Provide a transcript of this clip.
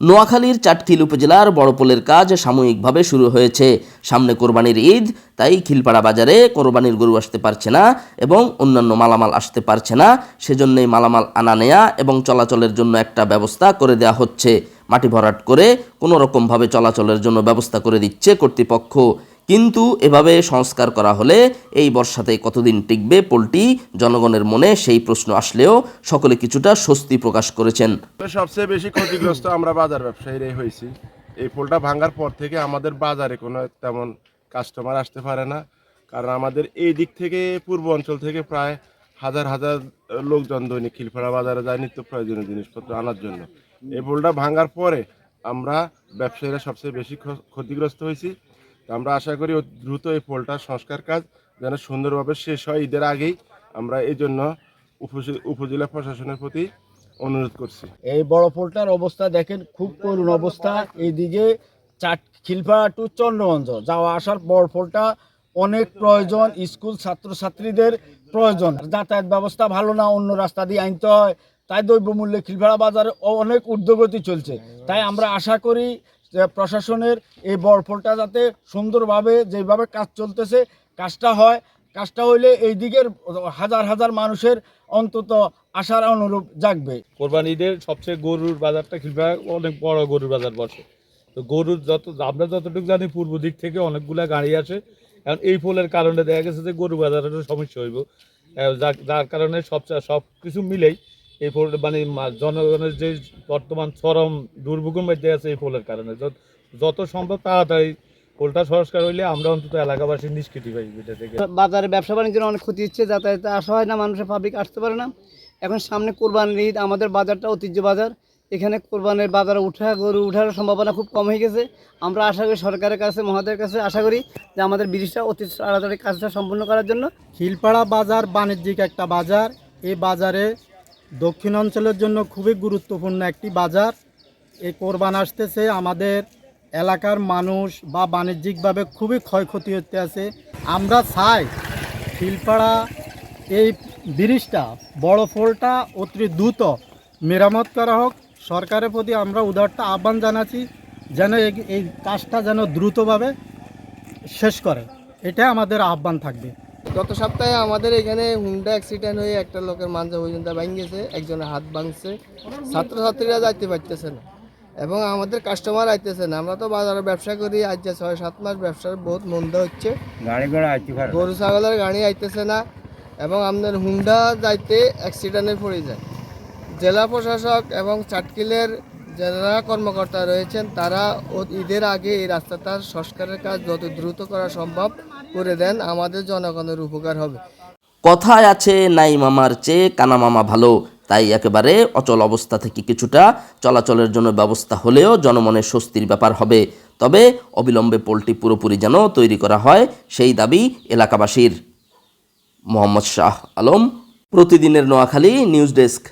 নোয়াখালীর চাটখিল উপজেলার বড়পোলের কাজ সাময়িকভাবে শুরু হয়েছে। সামনে কোরবানির ঈদ, তাই খিলপাড়া বাজারে কোরবানির গরু আসতে পারছে না এবং অন্যান্য মালামাল আসতে পারছে না। সেজন্যই মালামাল আনা নেয়া এবং চলাচলের জন্য একটা ব্যবস্থা করে দেওয়া হচ্ছে। মাটি ভরাট করে কোনো রকমভাবে চলাচলের জন্য ব্যবস্থা করে দিচ্ছে কর্তৃপক্ষ। কিন্তু এভাবে সংস্কার করা হলে এই বর্ষাতে কতদিন টিকবে পোলট্রি? জনগণের মনে সেই প্রশ্ন আসলেও সকলে কিছুটা স্বস্তি প্রকাশ করেছেন। সবচেয়ে বেশি ক্ষতিগ্রস্ত আমরা বাজার ব্যবসায়ীরাই হয়েছি। এই পোলটা ভাঙার পর থেকে আমাদের বাজারে কোনো তেমন কাস্টমার আসতে পারে না। কারণ আমাদের এই দিক থেকে পূর্ব অঞ্চল থেকে প্রায় হাজার হাজার লোকজন দৈনিক খিলফাড়া বাজারে যায় নিত্য প্রয়োজনীয় জিনিসপত্র আনার জন্য। এই পোলটা ভাঙার পরে আমরা ব্যবসায়ীরা সবচেয়ে বেশি ক্ষতিগ্রস্ত হয়েছি। তো আমরা আশা করি দ্রুত এই পোলটার সংস্কার কাজ যেন সুন্দরভাবে শেষ হয়। ঈদের আগেই আমরা এই জন্য উপজে- উপজেলা প্রশাসনের প্রতি অনুরোধ করছি। এই বড় পোলটার অবস্থা দেখেন, খুব করুণ অবস্থা। এইদিকে চাট খিলপাড়া টু চন্দ্রগঞ্জ যাওয়া আসার বড় পোলটা অনেক প্রয়োজন, স্কুল ছাত্রছাত্রীদের প্রয়োজন। যাতায়াত ব্যবস্থা ভালো না, অন্য রাস্তা দিয়ে আনতে হয়। তাই দ্রব্যমূল্যে খিলপাড়া বাজারে অনেক ঊর্ধ্বগতি চলছে। তাই আমরা আশা করি প্রশাসনের এই বড় পোলটা যাতে সুন্দরভাবে যেভাবে কাজ চলতেছে, কাজটা হয়। কাজটা হইলে এই দিকের হাজার হাজার মানুষের অন্তত আশার অনুরূপ জাগবে। কোরবানি ঈদের সবচেয়ে গরুর বাজারটা খিলফা অনেক বড় গরুর বাজার বসে। তো গরুর যত, আমরা যতটুকু জানি, পূর্ব দিক থেকে অনেকগুলা গাড়ি আসে। এখন এই ফলের কারণে দেখা গেছে যে গরু বাজারের সমস্যা হইব। যার- যার কারণে সব সব কিছু মিলেই এই ফল মানে জনগণের যে বর্তমান চরম দুর্ভোগের মধ্যে আছে এই ফলের কারণে। যত- যত সম্ভব তাড়াতাড়ি ফলটা সংস্কার হইলে আমরা অন্তত এলাকাবাসী নিষ্কৃতি পাই এটা থেকে বাজারে ব্যবসা বাণিজ্যের অনেক ক্ষতি হচ্ছে যাতায়াতে আসা হয় না মানুষের পাবলিক আসতে পারে না। এখন সামনে কোরবানির ঈদ আমাদের বাজারটা ঐতিহ্য বাজার। এখানে কোরবানির বাজারে উঠা গরু উঠার সম্ভাবনা খুব কম হয়ে গেছে। আমরা আশা করি সরকারের কাছে মহাদের কাছে আশা করি যে আমাদের ব্রিজটা অতি তাড়াতাড়ি কাজটা সম্পূর্ণ করার জন্য। খিলপাড়া বাজার বাণিজ্যিক একটা বাজার। এই বাজারে দক্ষিণ অঞ্চলের জন্য খুবই গুরুত্বপূর্ণ একটি বাজার। এই কোরবান আসতেছে, আমাদের এলাকার মানুষ বা বাণিজ্যিকভাবে খুবই ক্ষয়ক্ষতি হতে আছে। আমরা চাই শিলপাড়া এই ব্রিজটা, বড় ফোলটা অতি দ্রুত মেরামত করা হোক। সরকারের প্রতি আমরা উদারটা আহ্বান জানাচ্ছি, যেন এই- কাজটা যেন দ্রুতভাবে শেষ করে। এটা আমাদের আহ্বান থাকবে। গত সপ্তাহে আমাদের এখানে হুন্ডা অ্যাক্সিডেন্ট হয়ে একটা লোকের মাঞ্জা পর্যন্ত ভাঙিয়েছে একজনের হাত ভাঙছে। ছাত্রছাত্রীরা যাইতে পারতেছে না এবং আমাদের কাস্টমার আইতেছে না। আমরা তো বাজারে ব্যবসা করি আজ যে ছয় সাত মাস ব্যবসার বহুত মন্দা হচ্ছে। গাড়ি ঘোড়া আইতে পারে গরু ছাগলের গাড়ি আইতেছে না এবং আপনার হুন্ডা যাইতে অ্যাক্সিডেন্টে পড়ে যায়। জেলা প্রশাসক এবং চাটকিলের যারা কর্মকর্তা রয়েছেন, তারা ঈদের আগে এই রাস্তাটার সংস্কারের কাজ যত দ্রুত করা সম্ভব করে দেন, আমাদের জনগণের উপকার হবে। কথায় আছে, নাই মামার চেয়ে কানা মামা ভালো। তাই একেবারে অচল অবস্থা থেকে কিছুটা চলাচলের জন্য ব্যবস্থা হলেও জনমনে স্বস্তির ব্যাপার হবে। তবে অবিলম্বে পোলট্রি পুরোপুরি যেন তৈরি করা হয়, সেই দাবি এলাকাবাসীর। মোহাম্মদ শাহ আলম, প্রতিদিনের নোয়াখালী নিউজ ডেস্ক।